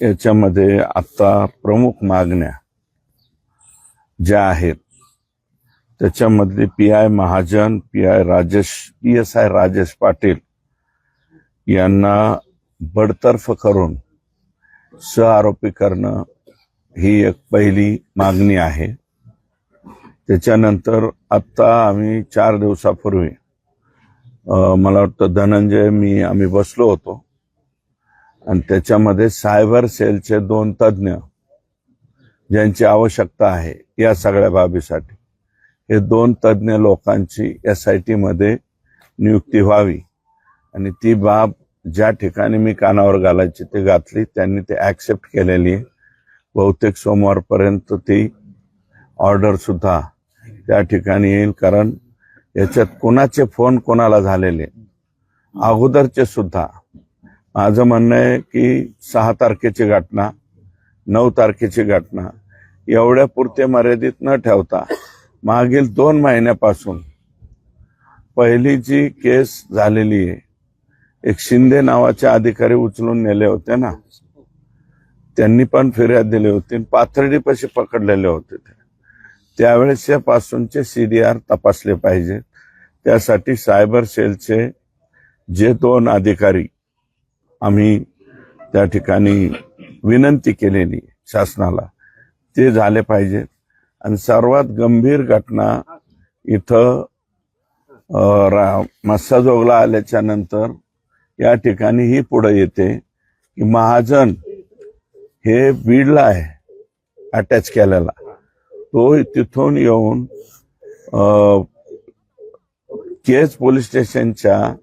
याच्यामध्ये आत्ता प्रमुख मागण्या ज्या आहेत त्याच्यामधले P I Mahajan P I Rajesh P S I Rajesh Patil यांना बडतर्फ करून सहआरोपी करणं ही एक पहिली मागणी आहे. त्याच्यानंतर आत्ता आम्ही चार दिवसापूर्वी मला वाटतं धनंजय मी आम्ही बसलो होतो. आणि त्याच्यामध्ये सायबर सेलचे दोन तज्ज्ञ ज्यांची आवश्यकता आहे या सगळ्या बाबीसाठी. हे दोन तज्ज्ञ लोकांची एस आय टीमध्ये नियुक्ती व्हावी. आणि ती बाब ज्या ठिकाणी मी कानावर घालायची ते घातली त्यांनी ते ॲक्सेप्ट केलेली आहे. बहुतेक सोमवारपर्यंत ती ऑर्डरसुद्धा त्या ठिकाणी येईल कारण याच्यात कोणाचे फोन कोणाला झालेले? अगोदरचे सुद्धा माझं म्हणणं आहे की सहा तारखेची घटना नऊ तारखेची घटना एवढ्या पुरते मर्यादित न ठेवता मागील दोन महिन्यापासून पहिली जी केस झालेली आहे एक शिंदे नावाचे अधिकारी उचलून नेले होते ना त्यांनी पण फिर्याद दिली होती पाथर्डीपाशी पकडलेले होते ते. त्यावेळेस पासूनचे आर तपासले पाहिजे त्यासाठी सायबर सेलचे जे दोन अधिकारी आम्ही त्या ठिकाणी विनंती केलेली शासनाला. ते झाले पाहिजे आणि सर्वात गंभीर घटना इथं रा- मस्साजोगला आल्याच्यानंतर या ठिकाणी ही पुढे येते की महाजन हे बीडला आहे अटॅच केलेला. तो तिथून येऊन केज पोलीस स्टेशनच्या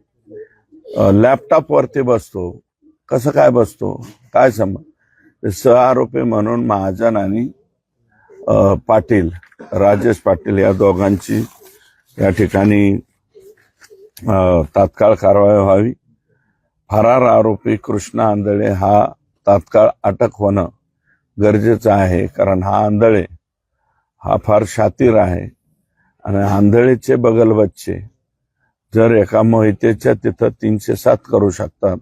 लॅपटॉपवरती बसतो. कसं काय बसतो? काय समज सहआरोपी म्हणून महाजन आणि पाटील राजेश पाटील या दोघांची या ठिकाणी तात्काळ कारवाई व्हावी. फरार आरोपी कृष्णा आंधळे हा तात्काळ अटक होणं गरजेचं आहे कारण हा आंधळे हा फार शातीर आहे. आणि आंधळेचे बगलबच्चे जर एका मोहितेच्या तिथं तीनशे सात करू शकतात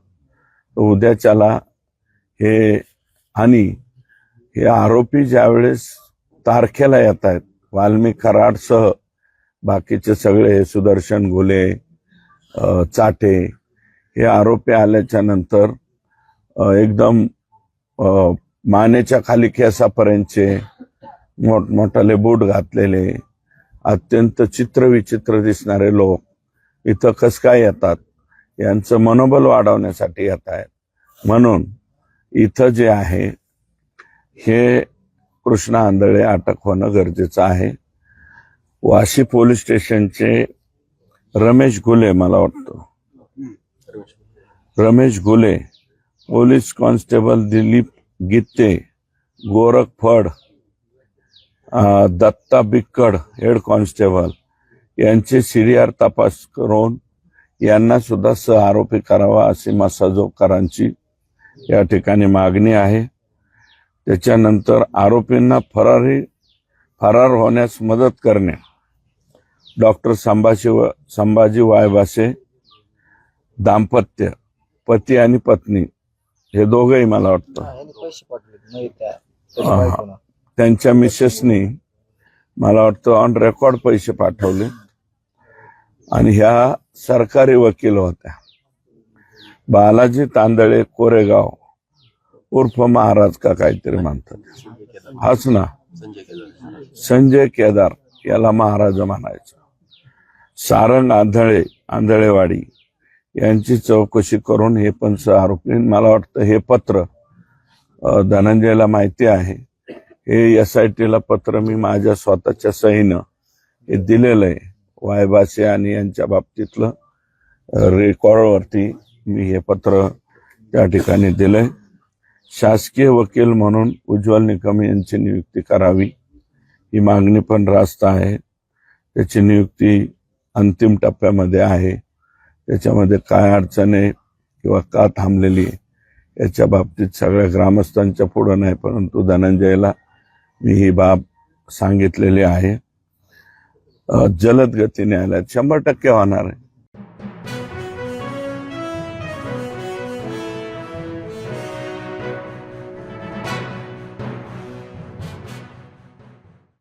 उद्याच्याला हे आणि हे आरोपी ज्यावेळेस तारखेला येत आहेत वाल्मिक कराडसह बाकीचे सगळे सुदर्शन घोले चाटे हे आरोपी आल्याच्यानंतर एकदम मानेच्या खाली केसापर्यंतचे मोठमोठाले बूट घातलेले अत्यंत चित्रविचित्र दिसणारे लोक इथं कस काय येतात? यांचं मनोबल वाढवण्यासाठी येत आहेत. म्हणून इथं जे आहे हे कृष्णा आंधळे अटक होणं गरजेचं आहे. वाशी पोलीस स्टेशनचे रमेश गुले मला वाटतं. Ramesh Gule police constable Dilip Gitte Gorakh Phad Datta Bikkad head constable यांचे सीडीआर तपास करून यांना सुद्धा सहआरोपी करावा अशी मसाजोगकरांची या ठिकाणी मागणी आहे. त्याच्यानंतर आरोपींना फरारी फरार होण्यास मदत करणे. डॉक्टर संभाजी संभाजी वायबासे दाम्पत्य पती आणि पत्नी हे दोघंही मला वाटतं. त्यांच्या मिसेसनी मला वाटतं ऑन रेकॉर्ड पैसे पाठवले. आणि ह्या सरकारी वकील होत्या. बालाजी तांदळे कोरेगाव उर्फ महाराज का काहीतरी म्हणतात. हाच ना. संजय केदार याला महाराज म्हणायचं. सारंग आंधळे आंधळेवाडी यांची चौकशी करून हे पण आरोपी मला वाटतं हे पत्र धनंजयला माहिती आहे. हे एस आय टीला पत्र मी माझ्या स्वतःच्या सहीनं हे दिलेलं आहे. वायबासे आणि यांच्या बाबतीतलं रेकॉर्डवरती मी हे पत्र त्या ठिकाणी दिलंय. शासकीय वकील म्हणून उज्ज्वल निकम यांची नियुक्ती करावी ही मागणी पण रास्त आहे. त्याची नियुक्ती अंतिम टप्प्यामध्ये आहे. त्याच्यामध्ये काय अडचण आहे किंवा का थांबलेली आहे याच्या बाबतीत सगळ्या ग्रामस्थांच्या पुढं नाही परंतु धनंजयला मी ही बाब सांगितलेली आहे. जलद गतीने आल्यात. शंभर टक्के होणार आहे.